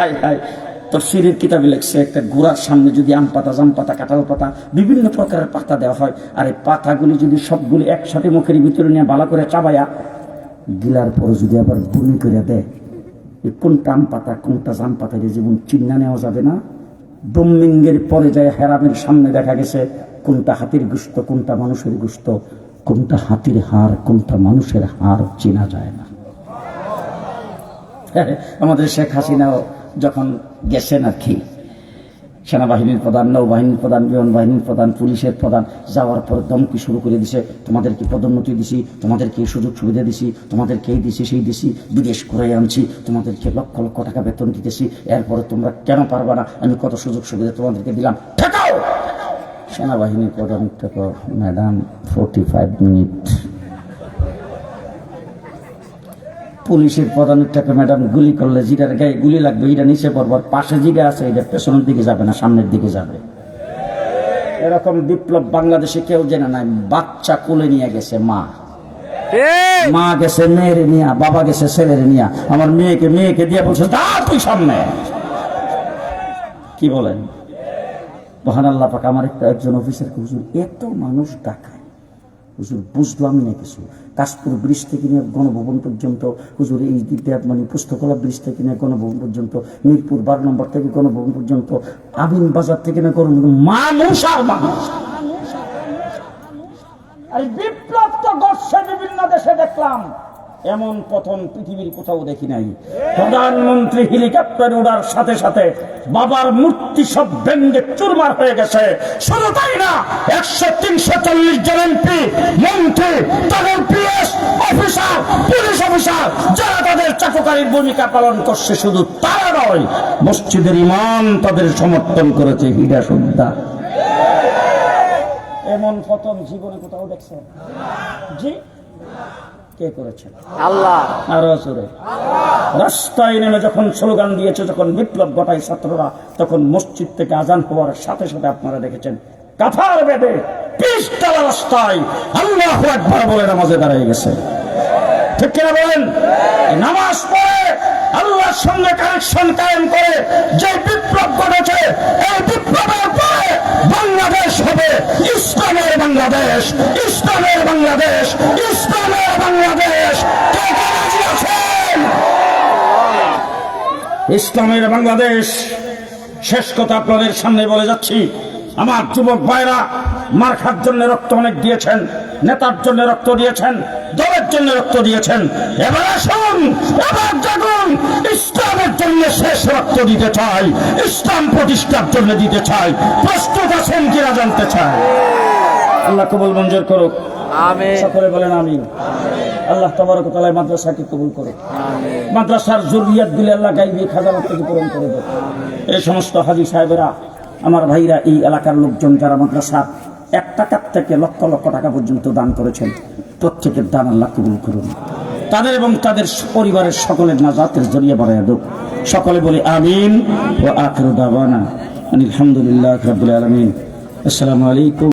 High high. তফসিরের কিতাবে লেখছে, একটা গোড়ার সামনে যদি আম পাতা, জাম পাতা, কাঁঠাল পাতা, বিভিন্ন প্রকারের পাতা দেওয়া হয়। আর এই পাতাগুলি যদি সবগুলি একসাথে মুখের ভিতরে নিয়ে ভালো করে চাবাইয়া গিলার পরে যদি আবার বমি করে দেয় কোনটা আম পাতা, কোনটা জাম পাতা এটা যেমন চিন্না নেওয়া যাবে না? ব্রহ্মিঙ্গের পরে যায় হেরামের সামনে দেখা গেছে, কোনটা হাতির গুস্ত, কোনটা মানুষের গুস্ত, কোনটা হাতির হাড়, কোনটা মানুষের হাড় চেনা যায় না। আমাদের শেখ হাসিনাও যখন গেছেন আর কি, সেনাবাহিনীর প্রধান, নৌবাহিনীর প্রধান বিমান বাহিনীর প্রধান, পুলিশের প্রধান, যাওয়ার পর দমকি শুরু করে দিছে, তোমাদেরকে পদোন্নতি দিছি, তোমাদেরকে সুযোগ সুবিধা দিছি, তোমাদেরকে এই দিছি, সেই দিছি, বিদেশ করে আনছি, তোমাদেরকে লক্ষ লক্ষ টাকা বেতন দিতেছি, এরপরে তোমরা কেন পারবা না, আমি কত সুযোগ সুবিধা তোমাদেরকে দিলাম সেনাবাহিনীর প্রধান ম্যাডাম ফোর্টি ফাইভ মিনিট পুলিশের প্রধানটাকে ম্যাডাম গুলি করলে জিরার গায়ে গুলি লাগবে এটা নিচে পড়বার পাশে জিগা আছে এটা পেছনের দিকে যাবে না সামনের দিকে যাবে। এরকম বিপ্লব বাংলাদেশে কেউ জেনে নাই বাচ্চা কোলে নিয়ে গেছে মা। মা গেছে মেয়ের নিয়া বাবা গেছে ছেলের নিয়া। আমার মেয়েকে মেয়েকে দিয়ে বলছে দা তুই সামনে! কি বলেন? মহান আল্লাহ পাক আমার একটা একজন অফিসারকে হুজুর এত মানুষ ডাকায় হুজুর আমি না কিছু। কাশপুর ব্রিজ থেকে নিয়ে গণভবন পর্যন্ত, হুজুর, এই দিকটা মানে পুস্তকলা ব্রিজ থেকে নিয়ে গণভবন পর্যন্ত, মিরপুর বারো নম্বর থেকে গণভবন পর্যন্ত, আবিন বাজার থেকে নিয়ে গণভবন, মানুষ আর মানুষ। আর বিপ্লব তো গড়ছে বিভিন্ন দেশে দেখলাম। এমন পথন পৃথিবীর কোথাও দেখি নাই। প্রধানমন্ত্রী হেলিকপ্টার উড়ার সাথে সাথে বাবার মূর্তি সব ব্যঙ্গে চুরমার হয়ে গেছে। শুধু তাই না, একশো তিনশো চল্লিশ জন এমপি মন্ত্রী তাদের পিএস অফিসার পুলিশ অফিসার যারা তাদের চাকুকারীর ভূমিকা পালন করছে, শুধু তারা নয়, মসজিদের ইমাম তাদের সমর্থন করেছে হীরা সুদ্দা এমন পতন জীবনে কোথাও দেখছেন? জি? কে করেছেন আল্লাহ। আরও জোরে। রাস্তায় নেমে যখন স্লোগান দিয়েছে যখন বিপ্লব ঘটায় ছাত্ররা তখন মসজিদ থেকে আজান হওয়ার সাথে সাথে আপনারা দেখেছেন কাথার বেদে পিস্তালা রাস্তায় আল্লাহ একবার বলে নামাজে দাঁড়িয়ে গেছে। ঠিক কিনা বলেন? নামাজ পড়ে আল্লাহর সঙ্গে কানেকশন কায়েম করে যে বিপ্লব ঘটেছে এই বিপ্লবের পরে বাংলাদেশ হবে ইসলামের বাংলাদেশ, ইসলামের বাংলাদেশ ইসলামের বাংলাদেশ? ইসলামের বাংলাদেশ, শেষ কথা আপনাদের সামনে বলে যাচ্ছি। আমার যুবক ভাইরা মার্খার জন্য রক্ত অনেক দিয়েছেন, নেতার জন্য রক্ত দিয়েছেন, দলের জন্য রক্ত দিয়েছেন। এবার আসুন, এবার জাগুন, ইসলামের জন্য শেষ রক্ত দিতে চাই, ইসলাম প্রতিষ্ঠার জন্য দিতে চাই। প্রস্তুত আছেন কিনা জানতে চাই। আল্লাহ কবুল মঞ্জুর করুক। সকলে বলেন আমিন। আল্লাহ তবরক তালায় মাদ্রাসাকে কবুল করুক। মাদ্রাসার জরুরিয়াত দিলে আল্লাহ গাইবি খাজানা থেকে পূরণ করে দেবে। এই সমস্ত হাজি সাহেবেরা আমার ভাইরা এই এলাকার লোকজন যারা মাদ্রাসা এক টাকার থেকে লক্ষ লক্ষ টাকা পর্যন্ত দান করেছেন প্রত্যেকের দান আল্লাহ কবুল করুন। তাদের এবং তাদের পরিবারের সকলের নাজাতের জড়িয়ে বাড়াই দেব সকলে বলি আমিন ও আখরুদাবানা আলহামদুলিল্লাহ রাবুল আলমিন। আসসালামু আলাইকুম।